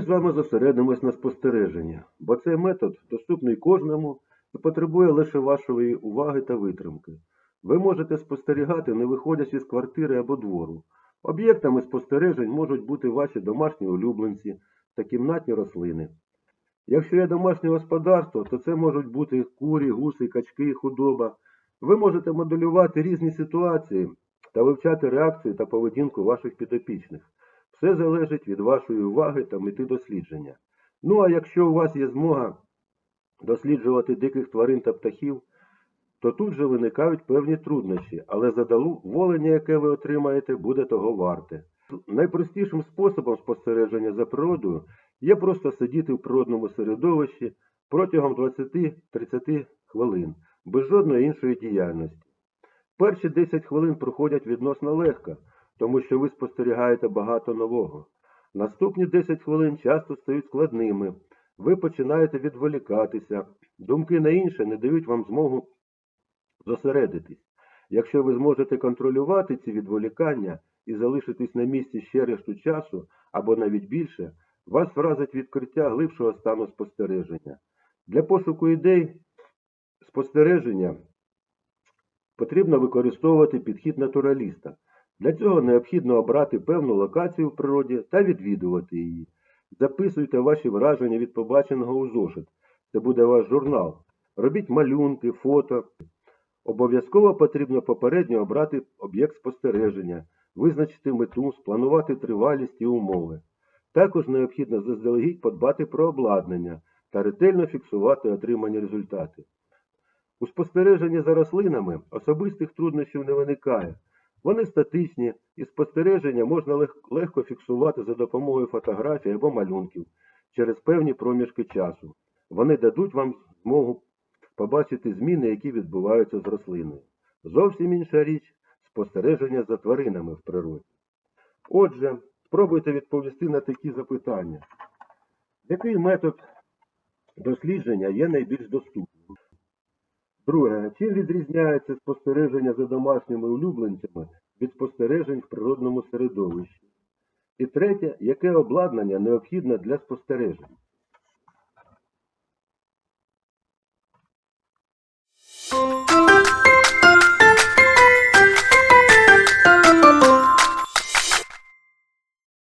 вами зосередимось на спостереженні, бо цей метод доступний кожному і потребує лише вашої уваги та витримки. Ви можете спостерігати, не виходячи з квартири або двору. Об'єктами спостережень можуть бути ваші домашні улюбленці та кімнатні рослини. Якщо є домашнє господарство, то це можуть бути курі, гуси, качки, худоба. Ви можете моделювати різні ситуації та вивчати реакцію та поведінку ваших підопічних. Все залежить від вашої уваги та мети дослідження. Ну а якщо у вас є змога досліджувати диких тварин та птахів, то тут же виникають певні труднощі, але задоволення, яке ви отримаєте, буде того варте. Найпростішим способом спостереження за природою є просто сидіти в природному середовищі протягом 20-30 хвилин, без жодної іншої діяльності. Перші 10 хвилин проходять відносно легко, тому що ви спостерігаєте багато нового. Наступні 10 хвилин часто стають складними. Ви починаєте відволікатися, думки на інше не дають вам змогу зосередитись. Якщо ви зможете контролювати ці відволікання і залишитись на місці ще решту часу або навіть більше, вас вразить відкриття глибшого стану спостереження. Для пошуку ідей спостереження потрібно використовувати підхід натураліста. Для цього необхідно обрати певну локацію в природі та відвідувати її. Записуйте ваші враження від побаченого у зошит. Це буде ваш журнал. Робіть малюнки, фото. Обов'язково потрібно попередньо обрати об'єкт спостереження, визначити мету, спланувати тривалість і умови. Також необхідно заздалегідь подбати про обладнання та ретельно фіксувати отримані результати. У спостереженні за рослинами особистих труднощів не виникає. Вони статичні, і спостереження можна лег- легко фіксувати за допомогою фотографій або малюнків через певні проміжки часу. Вони дадуть вам змогу побачити зміни, які відбуваються з рослиною. Зовсім інша річ спостереження за тваринами в природі. Отже, спробуйте відповісти на такі запитання. Який метод дослідження є найбільш доступним? Друге, чим відрізняється спостереження за домашніми улюбленцями від спостережень в природному середовищі? І третє, яке обладнання необхідне для спостережень?